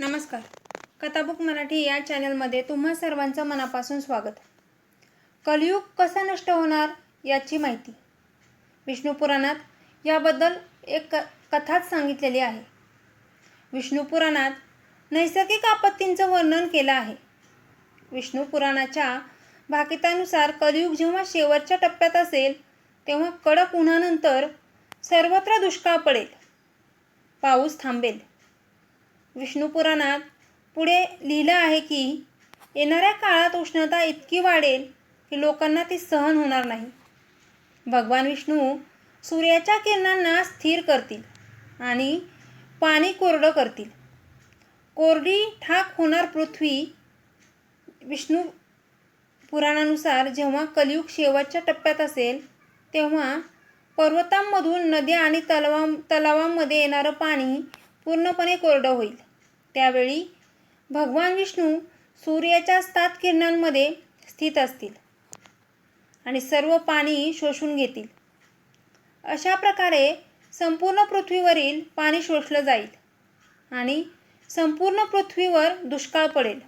नमस्कार. कथाबुक मराठी या चॅनलमध्ये तुम्हा सर्वांचं मनापासून स्वागत. कलियुग कसा नष्ट होणार याची माहिती. विष्णू पुराणात याबद्दल एक क कथाच सांगितलेली आहे. विष्णू पुराणात नैसर्गिक आपत्तींचं वर्णन केलं आहे. विष्णू पुराणाच्या भाकितानुसार कलियुग जेव्हा शेवटच्या टप्प्यात असेल तेव्हा कडक उन्हानंतर सर्वत्र दुष्काळ पडेल. पाऊस थांबेल. विष्णू पुराणात पुढे लिहिलं आहे की येणाऱ्या काळात उष्णता इतकी वाढेल की लोकांना ती सहन होणार नाही. भगवान विष्णू सूर्याच्या किरणांना स्थिर करतील आणि पाणी कोरडं करतील. कोरडी ठाक होणार पृथ्वी विष्णू पुराणानुसार जेव्हा कलियुग शेवटच्या टप्प्यात असेल तेव्हा पर्वतांमधून नद्या आणि तलावा तलावांमध्ये येणारं पाणी पूर्णपणे कोरडं होईल. त्यावेळी भगवान विष्णू सूर्याच्या सात किरणांमध्ये स्थित असतील आणि सर्व पाणी शोषून घेतील. अशा प्रकारे संपूर्ण पृथ्वीवरील पाणी शोषलं जाईल आणि संपूर्ण पृथ्वीवर दुष्काळ पडेल.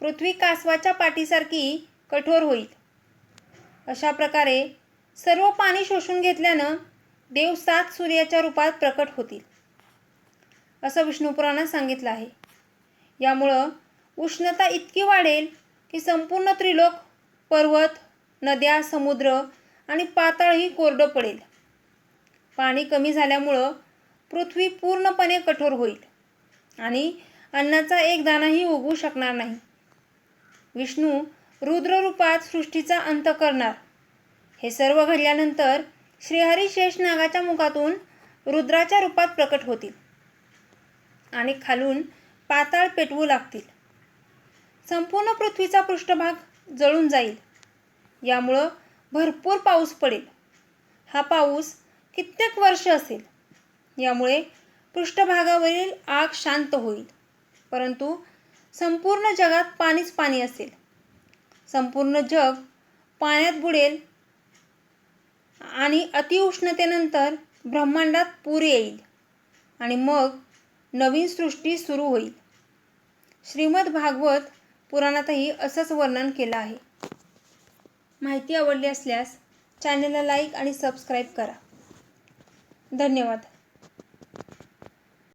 पृथ्वी कासवाच्या पाठीसारखी कठोर होईल. अशा प्रकारे सर्व पाणी शोषून घेतल्यानं देव सात सूर्याच्या रूपात प्रकट होतील. असं विष्णुपुराणात सांगितलं आहे. यामुळं उष्णता इतकी वाढेल की संपूर्ण त्रिलोक पर्वत नद्या समुद्र आणि पाताळही कोरडं पडेल. पाणी कमी झाल्यामुळं पृथ्वी पूर्णपणे कठोर होईल आणि अन्नाचा एक दाणाही उगवू शकणार नाही. विष्णू रुद्ररूपात सृष्टीचा अंत करणार. हे सर्व घडल्यानंतर श्रीहरी शेषनागाच्या मुखातून रुद्राच्या रूपात प्रकट होतील. आणि खालून पाताळ पेटवू लागतील. संपूर्ण पृथ्वीचा पृष्ठभाग जळून जाईल. यामुळं भरपूर पाऊस पडेल. हा पाऊस कित्येक वर्ष असेल. यामुळे पृष्ठभागावरील आग शांत होईल. परंतु संपूर्ण जगात पाणीच पाणी असेल. संपूर्ण जग पाण्यात बुडेल आणि अतिउष्णतेनंतर ब्रह्मांडात पूर येईल. आणि मग नवीन सृष्टी सुरू होईल. श्रीमद भागवत पुराणातही असंच वर्णन केलं आहे. माहिती आवडली असल्यास चॅनलला लाईक आणि सबस्क्राईब करा. धन्यवाद.